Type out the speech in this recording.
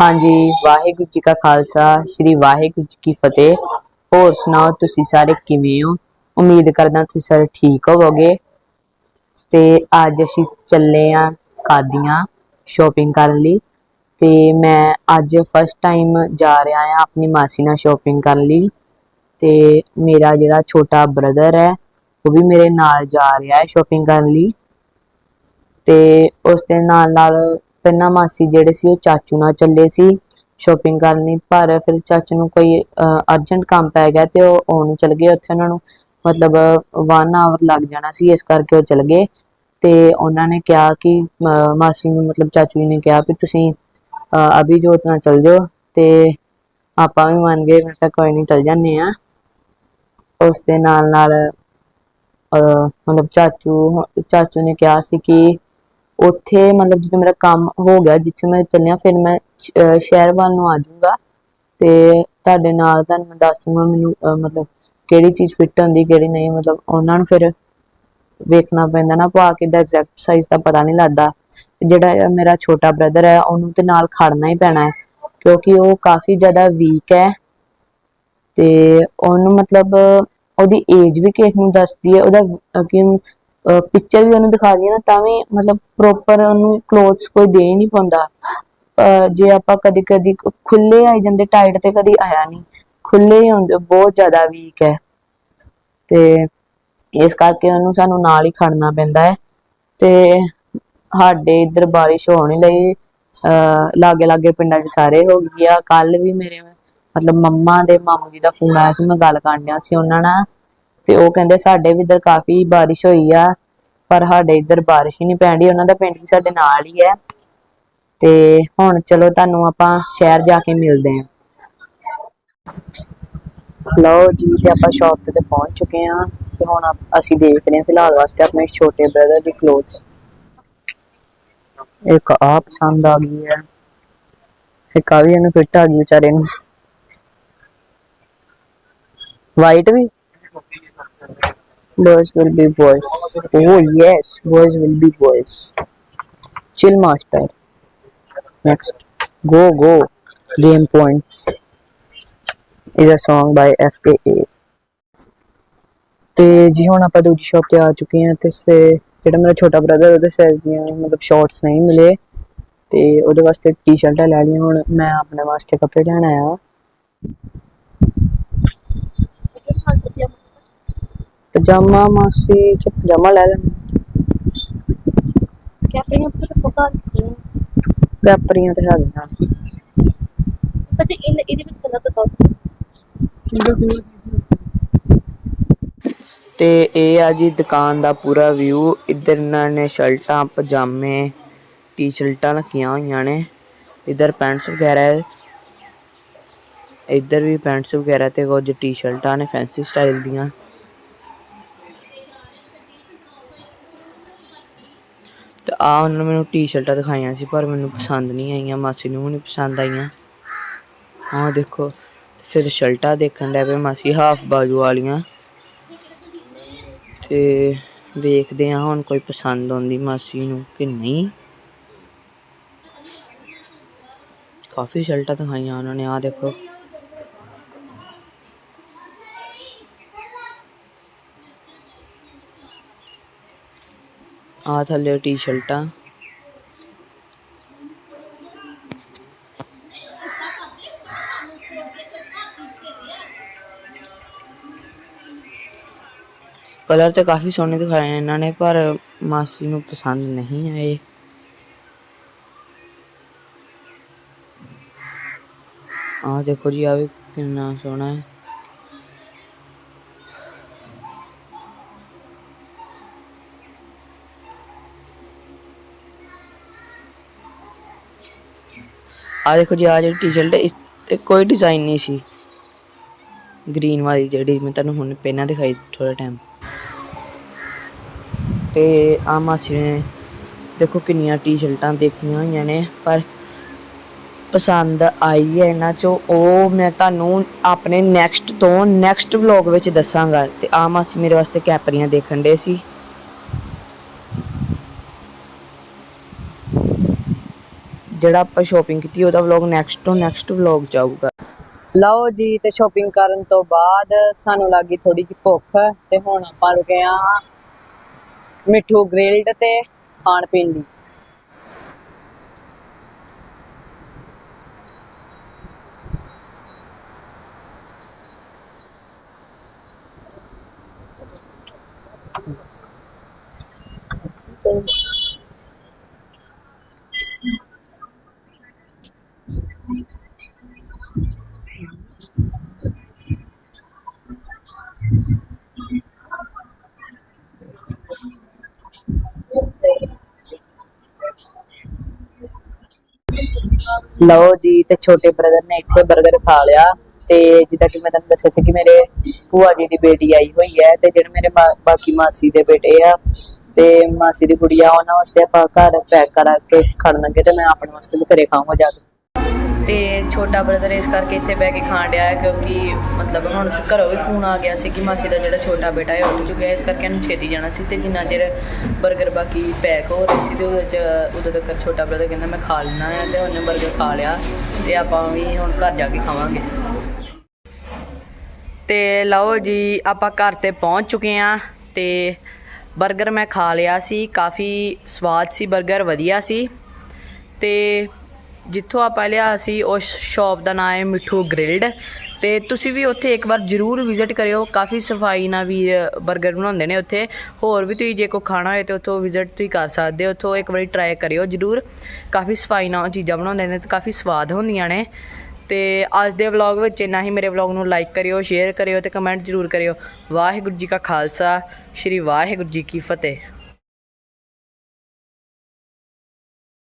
ਹਾਂਜੀ। ਵਾਹਿਗੁਰੂ ਜੀ ਕਾ ਖਾਲਸਾ, ਸ੍ਰੀ ਵਾਹਿਗੁਰੂ ਜੀ ਕੀ ਫਤਿਹ। ਹੋਰ ਸੁਣਾਓ, ਤੁਸੀਂ ਸਾਰੇ ਕਿਵੇਂ ਹੋ? ਉਮੀਦ ਕਰਦਾ ਤੁਸੀਂ ਸਾਰੇ ਠੀਕ ਹੋਵੋਗੇ। ਤੇ ਅੱਜ ਅਸੀਂ ਚੱਲੇ ਆ ਕਾਦੀਆਂ ਸ਼ਾਪਿੰਗ ਕਰਨ ਲਈ। ਤੇ ਮੈਂ ਅੱਜ ਫਸਟ ਟਾਈਮ ਜਾ ਰਿਹਾ ਆ ਆਪਣੀ ਮਾਸੀ ਨਾਲ ਸ਼ਾਪਿੰਗ ਕਰਨ ਲਈ। ਤੇ ਮੇਰਾ ਜਿਹੜਾ ਛੋਟਾ ਬ੍ਰਦਰ ਹੈ, ਉਹ ਵੀ ਮੇਰੇ ਨਾਲ ਜਾ ਰਿਹਾ ਹੈ ਸ਼ਾਪਿੰਗ ਕਰਨ ਲਈ। ਤੇ ਉਸ ਦੇ ਨਾਲ ਨਾਲ ਪਹਿਲਾਂ ਮਾਸੀ ਜਿਹੜੇ ਸੀ, ਉਹ ਚਾਚੂ ਨਾਲ ਚੱਲੇ ਸੀ ਸ਼ਾਪਿੰਗ ਕਰਨ ਲਈ, ਪਰ ਫਿਰ ਚਾਚੂ ਨੂੰ ਕੋਈ ਅਰਜੈਂਟ ਕੰਮ ਪੈ ਗਿਆ ਤੇ ਉਹ ਉਹਨੂੰ ਚਲ ਗਏ ਉੱਥੇ ਉਹਨਾਂ ਨੂੰ, ਮਤਲਬ 1 ਆਵਰ ਲੱਗ ਜਾਣਾ ਸੀ, ਇਸ ਕਰਕੇ ਉਹ ਚਲ ਗਏ ਤੇ ਉਹਨਾਂ ਨੇ ਕਿਹਾ ਕਿ ਮਾਸੀ ਨੂੰ ਮਤਲਬ ਚਾਚੂ ਜੀ ਨੇ ਕਿਹਾ ਵੀ ਤੁਸੀਂ ਅਭੀ ਜੋਤ ਨਾਲ ਚਲ ਜਾਓ ਤੇ ਆਪਾਂ ਵੀ ਮੰਨ ਗਏ, ਮੈਂ ਕਿਹਾ ਕੋਈ ਨਹੀਂ ਚਲ ਜਾਂਦੇ ਆ ਉਸ ਦੇ ਨਾਲ ਨਾਲ ਮਤਲਬ ਚਾਚੂ ਚਾਚੂ ਨੇ ਕਿਹਾ ਸੀ ਕਿ ਉੱਥੇ ਮਤਲਬ ਜਦੋਂ ਮੇਰਾ ਕੰਮ ਹੋ ਗਿਆ, ਜਿੱਥੇ ਮੈਂ ਚੱਲਿਆ, ਫਿਰ ਮੈਂ ਸ਼ਹਿਰ ਵੱਲ ਨੂੰ ਆ ਜਾਊਂਗਾ। ਤੇ ਤੁਹਾਡੇ ਨਾਲ ਤੁਹਾਨੂੰ ਮੈਂ ਦੱਸ ਦੂੰਗਾ ਮੈਨੂੰ ਮਤਲਬ ਕਿਹੜੀ ਚੀਜ਼ ਫਿੱਟ ਹੁੰਦੀ, ਕਿਹੜੀ ਨਹੀਂ। ਮਤਲਬ ਉਹਨਾਂ ਨੂੰ ਫਿਰ ਵੇਖਣਾ ਪੈਂਦਾ ਨਾ ਪਾ ਕੇ ਦਾ ਐਗਜ਼ੈਕਟ ਸਾਈਜ਼ ਦਾ ਪਤਾ ਨਹੀਂ ਲੱਗਦਾ। ਜਿਹੜਾ ਮੇਰਾ ਛੋਟਾ ਬ੍ਰਦਰ ਹੈ, ਉਹਨੂੰ ਤੇ ਨਾਲ ਖੜਨਾ ਹੀ ਪੈਣਾ ਹੈ, ਕਿਉਂਕਿ ਉਹ ਕਾਫੀ ਜ਼ਿਆਦਾ ਵੀਕ ਹੈ। ਤੇ ਉਹਨੂੰ ਮਤਲਬ ਉਹਦੀ ਏਜ ਵੀ ਕਿਸੇ ਨੂੰ ਦੱਸਦੀ ਹੈ, ਉਹਦਾ ਕਿ ਪਿਕਚਰ ਵੀ ਉਹਨੂੰ ਦਿਖਾ ਦਈਏ ਨਾ, ਤਾਂ ਵੀ ਮਤਲਬ ਪ੍ਰੋਪਰ ਉਹਨੂੰ ਕਲੋਥਸ ਕੋਈ ਦੇ ਹੀ ਨਹੀਂ ਪਾਉਂਦਾ। ਜੇ ਆਪਾਂ ਕਦੀ ਕਦੀ ਖੁੱਲੇ ਆਈ ਜਾਂਦੇ ਟਾਈਟ ਤੇ ਕਦੀ ਆਇਆ ਨਹੀਂ। ਖੁੱਲੇ ਹੁੰਦੇ, ਬਹੁਤ ਜ਼ਿਆਦਾ ਵੀਕ ਹੈ। ਤੇ ਇਸ ਕਰਕੇ ਉਹਨੂੰ ਸਾਨੂੰ ਨਾਲ ਹੀ ਖੜਨਾ ਪੈਂਦਾ ਹੈ। ਤੇ ਸਾਡੇ ਇੱਧਰ ਬਾਰਿਸ਼ ਹੋਣ ਲਈ, ਅਹ ਲਾਗੇ ਲਾਗੇ ਪਿੰਡਾਂ 'ਚ ਸਾਰੇ ਹੋ ਗਈ ਆ। ਕੱਲ ਵੀ ਮੇਰੇ ਮਤਲਬ ਮੰਮਾ ਦੇ ਮਾਮੂ ਜੀ ਦਾ ਫੋਨ ਆਇਆ ਸੀ, ਮੈਂ ਗੱਲ ਕਰਨ ਡਿਆ ਸੀ ਉਹਨਾਂ ਨਾਲ। ਤੇ ਉਹ ਕਹਿੰਦੇ ਸਾਡੇ ਵੀ ਇੱਧਰ ਕਾਫੀ ਬਾਰਿਸ਼ ਹੋਈ ਆ, ਪਰ ਸਾਡੇ ਇੱਧਰ ਬਾਰਿਸ਼ ਹੀ ਨਹੀਂ ਪੈਂਦੀ ਉਹਨਾਂ ਦਾ ਪਿੰਡ ਵੀ ਸਾਡੇ ਨਾਲ ਹੀ ਹੈ। ਤੇ ਹੁਣ ਚਲੋ ਤੁਹਾਨੂੰ ਆਪਾਂ ਸ਼ਹਿਰ ਜਾ ਕੇ ਮਿਲਦੇ ਹਾਂ। ਲਓ ਜੀ, ਤੇ ਆਪਾਂ ਸ਼ਾਪ ਤੇ ਪਹੁੰਚ ਚੁੱਕੇ ਹਾਂ, ਤੇ ਹੁਣ ਅਸੀਂ ਦੇਖ ਰਹੇ ਹਾਂ ਫਿਲਹਾਲ ਵਾਸਤੇ ਆਪਣੇ ਛੋਟੇ ਬ੍ਰਦਰ ਦੀ ਕਲੋਥਸ ਇੱਕ ਆ ਪਸੰਦ ਆ ਗਈ ਹੈ। ਇੱਕ ਆ ਵੀ ਇਹਨੂੰ ਫਿੱਟ ਆ ਗਈ ਵਿਚਾਰੇ ਨੂੰ। ਵਾਈਟ ਵੀ? Boys will be boys. Oh yes, boys will be boys. Chill, master. Next. Go go. Game points. Is a song by FKA ਤੇ ਜੀ, ਹੁਣ ਆਪਾਂ ਦੂਜੀ ਸ਼ਾਪ ਤੇ ਆ ਚੁੱਕੇ ਹਾਂ ਤੇ ਸੇ, ਜਿਹੜਾ ਮੇਰਾ ਛੋਟਾ ਬ੍ਰਦਰ ਉਹਦੇ ਸਾਈਜ਼ ਦੀਆਂ ਮਤਲਬ ਸ਼ਾਰਟਸ ਨਹੀਂ ਮਿਲੇ। ਤੇ ਉਹਦੇ ਵਾਸਤੇ ਟੀ-ਸ਼ਰਟਾਂ ਲੈ ਲਈਆਂ। ਹੁਣ ਮੈਂ ਆਪਣੇ ਵਾਸਤੇ ਕੱਪੜੇ ਲੈਣ ਆਇਆ। ਪਜਾਮਾ ਮਾਸੀ ਚ ਪਜਾਮਾ ਲੈ ਲੈਣਾ ਕੈਪਰੀਆਂ ਤੋਂ ਪਤਾ ਨਹੀਂ ਤੇ ਹੈਗੀਆਂ। ਪਰ ਜੇ ਇਹਦੇ ਇਹਦੇ ਵਿੱਚ ਕਲਰ ਤਾਂ ਤੇ ਇਹ ਆ ਜੀ ਦੁਕਾਨ ਦਾ ਪੂਰਾ ਵਿਊ ਇੱਧਰ ਇਹਨਾਂ ਨੇ ਸ਼ਰਟਾਂ ਪਜਾਮੇ ਟੀ-ਸ਼ਰਟਾਂ ਰੱਖੀਆਂ ਹੋਈਆਂ ਨੇ। ਇੱਧਰ ਪੈਂਟਸ ਵਗੈਰਾ ਹੈ। ਇੱਧਰ ਵੀ ਪੈਂਟਸ ਵਗੈਰਾ ਤੇ ਕੁਝ ਟੀ-ਸ਼ਰਟਾਂ ਨੇ ਫੈਂਸੀ ਸਟਾਈਲ ਦੀਆਂ। ਆ ਉਹਨਾਂ ਮੈਨੂੰ ਟੀ-ਸ਼ਰਟਾਂ ਦਿਖਾਈਆਂ ਸੀ, ਪਰ ਮੈਨੂੰ ਪਸੰਦ ਨਹੀਂ ਆਈਆਂ, ਮਾਸੀ ਨੂੰ ਨਹੀਂ ਪਸੰਦ ਆਈਆਂ। ਆਹ ਦੇਖੋ ਫਿਰ ਸ਼ਰਟਾਂ ਦੇਖਣ ਲੱਗ ਪਏ ਮਾਸੀ ਹਾਫ ਬਾਜੂ ਵਾਲੀਆਂ। ਤੇ ਵੇਖਦੇ ਹਾਂ ਹੁਣ ਕੋਈ ਪਸੰਦ ਆਉਂਦੀ ਮਾਸੀ ਨੂੰ ਕਿ ਨਹੀਂ। ਕਾਫੀ ਸ਼ਰਟਾਂ ਦਿਖਾਈਆਂ ਉਹਨਾਂ ਨੇ ਆ ਦੇਖੋ। ਆ ਥੱਲੇ ਟੀ-ਸ਼ਰਟਾਂ ਕਲਰ ਤੇ ਕਾਫੀ ਸੋਹਣੇ ਦਿਖਾਏ ਨੇ ਇਹਨਾਂ ਨੇ ਪਰ ਮਾਸੀ ਨੂੰ ਪਸੰਦ ਨਹੀਂ ਆਏ ਆਹ ਦੇਖੋ ਜੀ ਆ ਵੀ ਕਿੰਨਾ ਸੋਹਣਾ ਹੈ ਆ ਦੇਖੋ ਜੀ, ਆ ਜਿਹੜੀ ਟੀ-ਸ਼ਰਟ ਇਸ ਤੇ ਕੋਈ ਡਿਜ਼ਾਈਨ ਨਹੀਂ ਸੀ। ਗ੍ਰੀਨ ਵਾਲੀ ਜਿਹੜੀ ਮੈਂ ਤੁਹਾਨੂੰ ਹੁਣ ਪਹਿਲਾਂ ਦਿਖਾਈ ਥੋੜਾ ਟਾਈਮ ਤੇ ਆ ਮਾਸੀ ਨੇ ਦੇਖੋ ਕਿੰਨੀਆਂ ਟੀ-ਸ਼ਰਟਾਂ ਦੇਖੀਆਂ ਹੋਈਆਂ ਨੇ, ਪਰ ਪਸੰਦ ਆਈ ਹੈ ਇਹਨਾਂ ਚੋਂ। ਉਹ ਮੈਂ ਤੁਹਾਨੂੰ ਆਪਣੇ ਨੈਕਸਟ ਤੋਂ ਨੈਕਸਟ ਵਲੌਗ ਵਿੱਚ ਦੱਸਾਂਗਾ। ਤੇ ਆ ਮਾਸੀ ਮੇਰੇ ਵਾਸਤੇ ਕੈਪਰੀਆਂ ਦੇਖਣ ਦੇ ਸੀ। ਜਿਹੜਾ ਆਪਾਂ ਸ਼ਾਪਿੰਗ ਕੀਤੀ, ਉਹਦਾ ਵਲੌਗ ਨੈਕਸਟ ਤੋਂ ਨੈਕਸਟ ਵਲੌਗ ਜਾਊਗਾ। ਲਓ ਜੀ, ਤੇ ਸ਼ਾਪਿੰਗ ਕਰਨ ਤੋਂ ਬਾਅਦ ਸਾਨੂੰ ਲੱਗੀ ਥੋੜੀ ਜਿਹੀ ਭੁੱਖ, ਤੇ ਹੁਣ ਆਪਾਂ ਰੁਕੇ ਆ ਮਿੱਠੂ ਗ੍ਰਿਲਡ ਤੇ ਖਾਣ ਪੀਣ ਲਈ। ਲਓ ਜੀ, ਤੇ ਛੋਟੇ ਬ੍ਰਦਰ ਨੇ ਇੱਥੇ 버ਗਰ ਖਾ ਲਿਆ ਤੇ ਜਿੱਦਾਂ ਕਿ ਮੈਂ ਤੁਹਾਨੂੰ ਦੱਸਿਆ ਸੀ ਕਿ ਮੇਰੇ ਭੂਆ ਜੀ ਦੀ ਬੇਟੀ ਆਈ ਹੋਈ ਹੈ ਤੇ ਜਿਹੜੇ ਮੇਰੇ ਬਾਕੀ ਮਾਸੀ ਦੇ ਬੇਟੇ ਆ ਤੇ ਮਾਸੀ ਦੀ ਕੁੜੀ ਆ ਉਹਨਾਂ ਵਾਸਤੇ ਆਪਾਂ ਘਰ ਪੈਕ ਕਰਾ ਕੇ ਖੜਨ ਲੱਗੇ ਤੇ ਮੈਂ ਆਪਣੇ ਵਾਸਤੇ ਵੀ ਘਰੇ ਖਾਵਾਂਗਾ ਜਾ ਕੇ। ਤੇ ਛੋਟਾ ਬ੍ਰਦਰ ਇਸ ਕਰਕੇ ਇੱਥੇ ਬਹਿ ਕੇ ਖਾਣ ਡਿਆ ਕਿਉਂਕਿ ਮਤਲਬ ਹੁਣ ਘਰੋਂ ਵੀ ਫੋਨ ਆ ਗਿਆ ਸੀ ਕਿ ਮਾਸੀ ਦਾ ਜਿਹੜਾ ਛੋਟਾ ਬੇਟਾ ਹੈ ਉੱਠ ਚੁੱਕਿਆ ਇਸ ਕਰਕੇ ਇਹਨੂੰ ਛੇਤੀ ਜਾਣਾ ਸੀ ਤੇ ਜਿੰਨਾ ਚਿਰ ਬਰਗਰ ਬਾਕੀ ਪੈਕ ਹੋ ਰਹੇ ਸੀ ਤੇ ਉਹਦੇ ਚ ਉਦੋਂ ਤੱਕ ਛੋਟਾ ਬ੍ਰਦਰ ਕਹਿੰਦਾ ਮੈਂ ਖਾ ਲੈਣਾ ਹੈ ਤੇ ਉਹਨੇ ਬਰਗਰ ਖਾ ਲਿਆ ਤੇ ਆਪਾਂ ਵੀ ਹੁਣ ਘਰ ਜਾ ਕੇ ਖਾਵਾਂਗੇ। ਤੇ ਲਓ ਜੀ, ਆਪਾਂ ਘਰ ਤੇ ਪਹੁੰਚ ਚੁੱਕੇ ਆ ਤੇ ਬਰਗਰ ਮੈਂ ਖਾ ਲਿਆ ਸੀ, ਕਾਫੀ ਸਵਾਦ ਸੀ ਬਰਗਰ ਵਧੀਆ ਸੀ ਤੇ ਜਿੱਥੋਂ ਆਪਾਂ ਲਿਆ ਸੀ, ਉਸ ਸ਼ਾਪ ਦਾ ਨਾਮ ਹੈ ਮਿੱਠੂ ਗ੍ਰਿਲਡ ਤੇ ਤੁਸੀਂ ਵੀ ਉੱਥੇ ਇੱਕ ਵਾਰ ਜ਼ਰੂਰ ਵਿਜ਼ਿਟ ਕਰਿਓ। ਕਾਫੀ ਸਫ਼ਾਈ ਨਾਲ ਵੀ 버ਗਰ ਬਣਾਉਂਦੇ ਨੇ ਉੱਥੇ। ਹੋਰ ਵੀ ਤੁਸੀਂ ਜੇ ਕੋ ਖਾਣਾ ਹੋਏ ਤੇ ਉੱਥੋਂ ਵਿਜ਼ਿਟ ਤੁਸੀਂ ਕਰ ਸਕਦੇ ਹੋ। ਉੱਥੋਂ ਇੱਕ ਵਾਰੀ ਟਰਾਈ ਕਰਿਓ ਜ਼ਰੂਰ। ਕਾਫੀ ਸਫ਼ਾਈ ਨਾਲ ਉਹ ਚੀਜ਼ਾਂ ਬਣਾਉਂਦੇ ਨੇ ਤੇ ਕਾਫੀ ਸਵਾਦ ਹੁੰਦੀਆਂ ਨੇ। ਤੇ ਅੱਜ ਦੇ ਵਲੌਗ ਵਿੱਚ ਇੰਨਾ ਹੀ। ਮੇਰੇ ਵਲੌਗ ਨੂੰ ਲਾਈਕ ਕਰਿਓ ਸ਼ੇਅਰ ਕਰਿਓ ਤੇ ਕਮੈਂਟ ਜ਼ਰੂਰ ਕਰਿਓ। ਵਾਹਿਗੁਰੂ ਜੀ ਕਾ ਖਾਲਸਾ। ਸ਼੍ਰੀ ਵਾਹਿਗੁਰੂ ਜੀ ਕੀ ਫਤਿਹ।